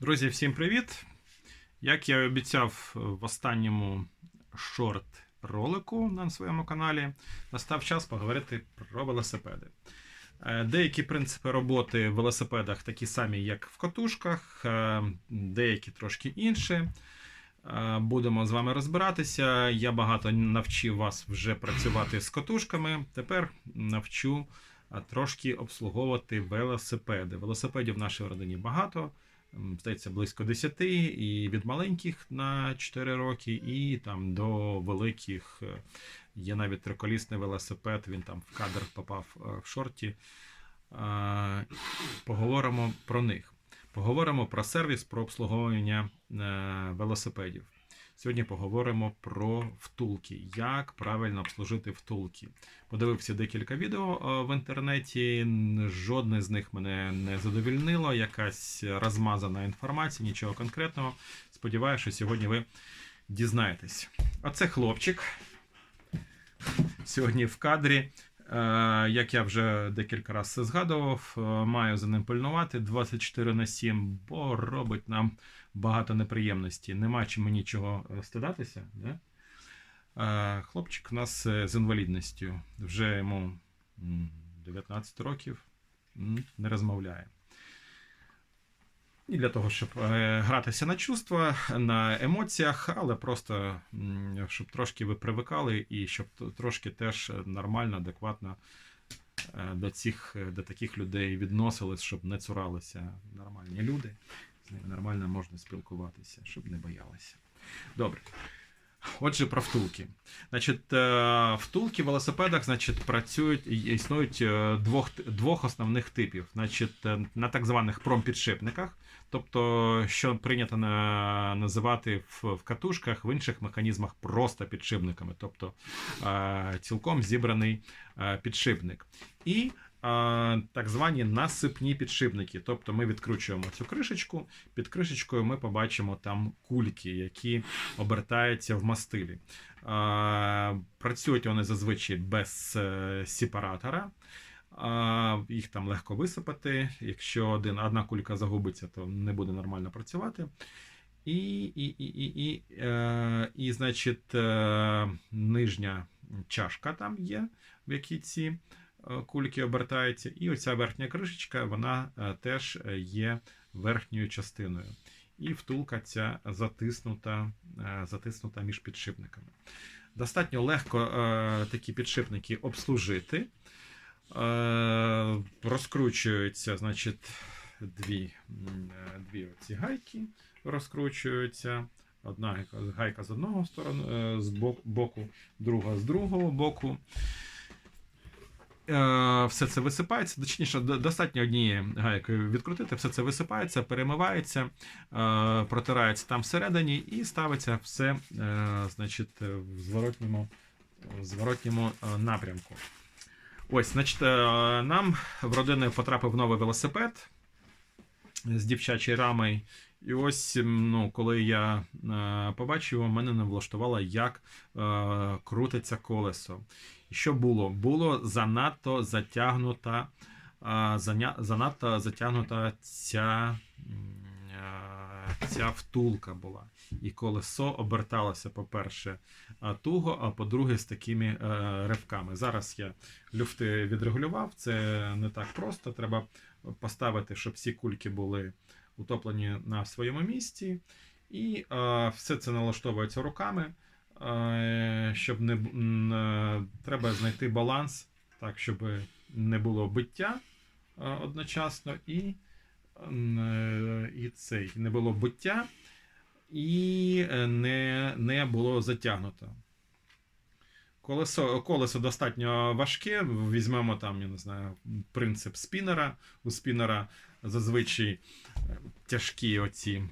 Друзі, всім привіт! Як я і обіцяв в останньому шорт-ролику на своєму каналі, настав час поговорити про велосипеди. Е, Деякі принципи роботи в велосипедах такі самі, як в катушках, е, деякі трошки інші. Е, Будемо з вами розбиратися. Я багато навчив вас вже працювати з катушками. Тепер навчу трошки обслуговувати велосипеди. Велосипедів в нашій родині багато. Здається, близько 10, і від маленьких на 4 роки, і там до великих. е, Є навіть триколісний велосипед, він там в кадр попав е, в шорті. Поговоримо про них. Поговоримо про сервіс, про обслуговування е, велосипедів. Сьогодні поговоримо про втулки, як правильно обслужити втулки. Подивився декілька відео е, в інтернеті. Жодне з них мене не задовільнило. Якась розмазана інформація, нічого конкретного. Сподіваюся, що сьогодні ви дізнаєтесь. Оце хлопчик. Сьогодні в кадрі. Е, Як я вже декілька разів згадував, е, маю за ним пильнувати 24 на 7, бо робить нам багато неприємностей. Нема чим нічого е, стидатися. Да? Хлопчик у нас е, з інвалідністю. Вже йому 19 років не розмовляє. І для того, щоб е, гратися на чувства, на емоціях, але просто щоб трошки ви привикали і щоб трошки теж нормально, адекватно до цих до таких людей відносились, щоб не цуралися нормальні люди. Нормально можна спілкуватися, щоб не боялися. Добре. Отже, про втулки. Значить, е, втулки в велосипедах значить, працюють існують е, двох, двох основних типів. Значить, е, на так званих промпідшипниках, тобто, що прийнято на, називати в, в катушках, в інших механізмах просто підшипниками, тобто цілком зібраний підшипник. І так звані насипні підшипники. Тобто ми відкручуємо цю кришечку, під кришечкою ми побачимо там кульки, які обертаються в мастилі. Працюють вони зазвичай без е, сепаратора. Їх там легко висипати. Якщо один, одна кулька загубиться, то не буде нормально працювати. І, і, і, і, і, е, і значить, е, нижня чашка там є, в якій ці кульки обертаються. І оця верхня кришечка, вона е, теж є верхньою частиною. І втулка ця затиснута, е, затиснута між підшипниками. Достатньо легко е, такі підшипники обслужити. Е, розкручуються, значить, дві, е, дві оці гайки розкручуються. Одна гайка- з одного сторону, е, з боку, друга з другого боку. Е, Все це висипається, точніше, достатньо однієї гайкою відкрутити, все це висипається, перемивається, е, протирається там всередині і ставиться все е, значить, в зворотньому, в зворотньому напрямку. Ось, значить, нам в родину потрапив новий велосипед з дівчачою рамою. І ось, ну, коли я е, побачив, його, мене не влаштувало, як е, крутиться колесо. І що було? Було занадто затягнута, е, занадто затягнута ця, е, ця втулка була. І колесо оберталося, по-перше, е, туго, а по-друге, з такими е, ривками. Зараз я люфти відрегулював, це не так просто. Треба поставити, щоб всі кульки були утоплені на своєму місці. І е, все це налаштовується руками, е, щоб не е, треба знайти баланс, так, щоб не було биття е, одночасно, і, е, і цей, не було биття, і е, не, не було затягнуто. Колесо, колесо достатньо важке. Візьмемо там, я не знаю, принцип спінера. У спінера зазвичай е, тяжкі оці е,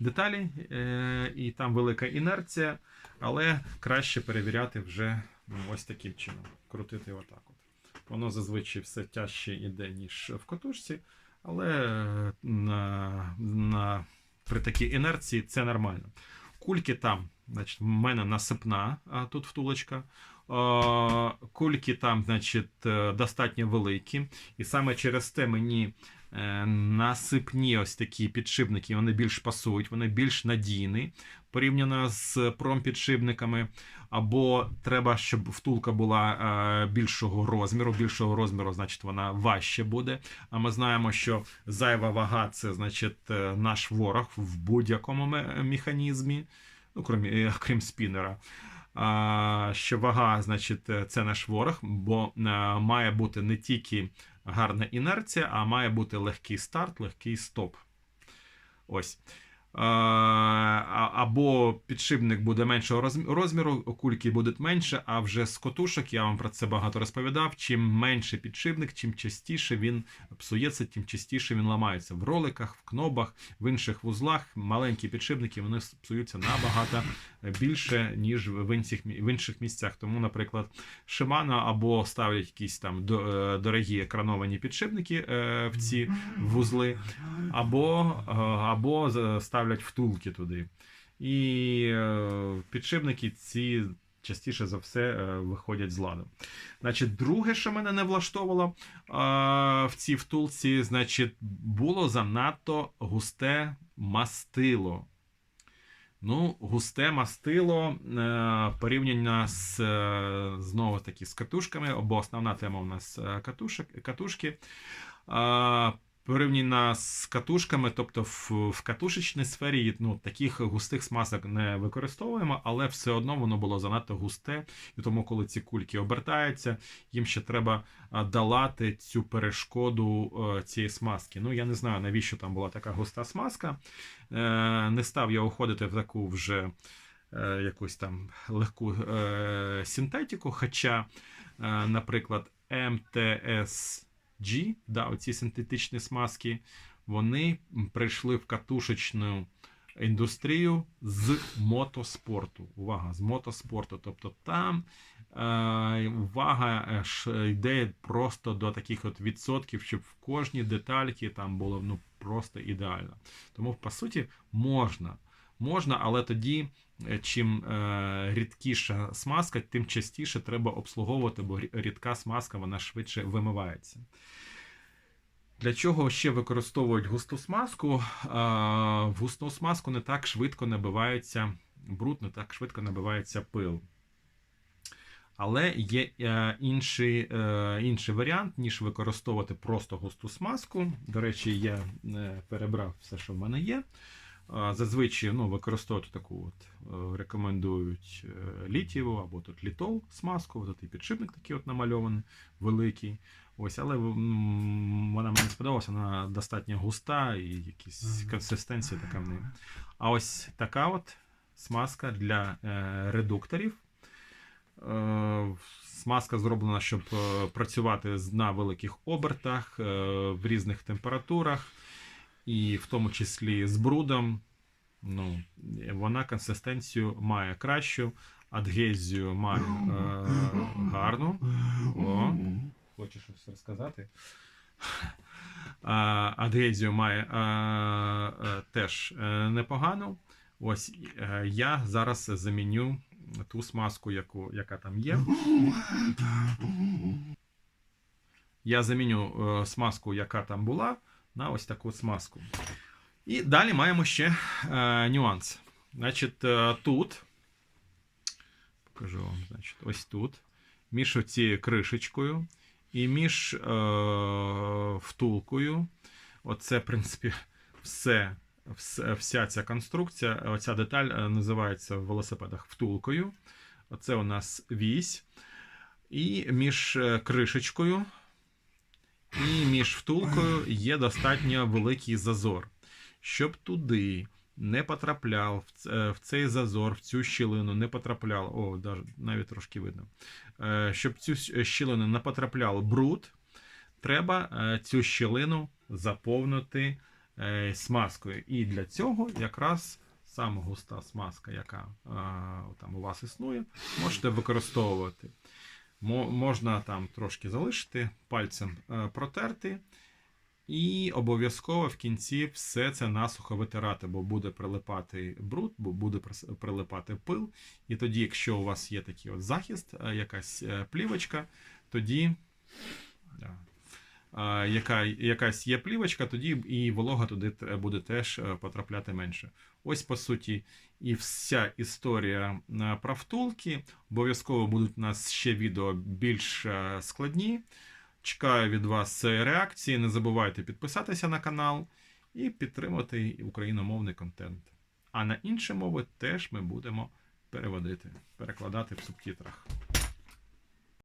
деталі, е, і там велика інерція, але краще перевіряти вже ну, ось таким чином. Крутити отак. От. Воно зазвичай все тяжче йде, ніж в катушці, але на, на, при такій інерції це нормально. Кульки там, значить, в мене насипна а, тут втулочка. Е, Кульки там, значить, е, достатньо великі. І саме через те мені Е, Насипні ось такі підшипники, вони більш пасують, вони більш надійні порівняно з промпідшипниками. Або треба, щоб втулка була е, більшого розміру. Більшого розміру, значить, вона важче буде. А ми знаємо, що зайва вага це значить наш ворог в будь-якому механізмі, ну крім, е, крім спінера. Що вага, значить, е, це наш ворог, бо е, має бути не тільки гарна інерція, а має бути легкий старт, легкий стоп. Ось. Е, Або підшипник буде меншого розміру, кульки будуть менше, а вже з котушок, я вам про це багато розповідав. Чим менше підшипник, чим частіше він псується, тим частіше він ламається. В роликах, в кнобах, в інших вузлах маленькі підшипники вони псуються набагато більше, ніж в інших, в інших місцях. Тому, наприклад, Shimano або ставлять якісь там е, дорогі екрановані підшипники е, в ці вузли, або, або з- ставлять втулки туди. І е, підшипники ці частіше за все е, виходять з ладу. Значить, друге, що мене не влаштовувало е, в цій втулці, значить, було занадто густе мастило. Ну, густе мастило порівняно з знову таки з катушками, бо основна тема у нас катушок, катушки. Порівняно з катушками, тобто в, в катушечній сфері ну, таких густих смазок не використовуємо, але все одно воно було занадто густе. І тому, коли ці кульки обертаються, їм ще треба долати цю перешкоду е, цієї смазки. Ну, я не знаю, навіщо там була така густа смазка. Е, Не став я уходити в таку вже е, якусь там легку е, синтетику. Хоча, е, наприклад, MTSG, да, оці синтетичні смазки, вони прийшли в катушечну індустрію з мотоспорту. Увага, з мотоспорту. Тобто там е, увага е, ж йде просто до таких от відсотків, щоб в кожній детальці там було ну, просто ідеально. Тому, по суті, можна. Можна, але тоді, е, чим е, рідкіша смазка, тим частіше треба обслуговувати, бо рідка смазка вона швидше вимивається. Для чого ще використовують густу смазку? В густу смазку не так швидко набивається бруд, не так швидко набивається пил. Але є е, інший, інший варіант, ніж використовувати просто густу смазку. До речі, я перебрав все, що в мене є. Зазвичай ну, використовувати таку от, е, рекомендують е, літієву або тут літол смазку, тут і підшипник такий от намальований, великий. Ось, але вона мені сподобалася, вона достатньо густа і якісь консистенція така в неї. А ось така от смазка для е, редукторів. Е, Смазка зроблена, щоб працювати на великих обертах, в різних температурах, і в тому числі з брудом. Ну, вона консистенцію має кращу, адгезію має е, гарну. О, хочеш щось розказати? Адгезію має а, а, теж е, непогану. Ось е, я зараз заміню ту смазку, яку, яка там є. Я заміню е, смазку, яка там була, на ось таку смазку. І далі маємо ще е, нюанс. Значить, е, тут. Покажу вам, значить, ось тут. Між цією кришечкою і між е, втулкою. Оце, в принципі, все, вся ця конструкція, оця деталь е, називається в велосипедах втулкою. Оце у нас вісь. І між е, кришечкою і між втулкою є достатньо великий зазор. Щоб туди не потрапляв в е, цей зазор, в цю щілину не потрапляв, о, навіть трошки видно. Е, Щоб цю щілину не потрапляв бруд, треба е, цю щілину заповнити е, смазкою. І для цього якраз саме густа смазка, яка е, там у вас існує, можете використовувати. Мо- Можна там трошки залишити, пальцем е, протерти. І обов'язково в кінці все це насухо витирати, бо буде прилипати бруд, бо буде прилипати пил. І тоді, якщо у вас є такий от захист, е, якась е, плівочка, тоді, яка, якась є плівочка, тоді і волога туди буде теж е, потрапляти менше. Ось по суті і вся історія е, про втулки. Обов'язково будуть у нас ще відео більш е, складні. Чекаю від вас реакції. Не забувайте підписатися на канал і підтримати україномовний контент. А на інші мови теж ми будемо переводити, перекладати в субтитрах.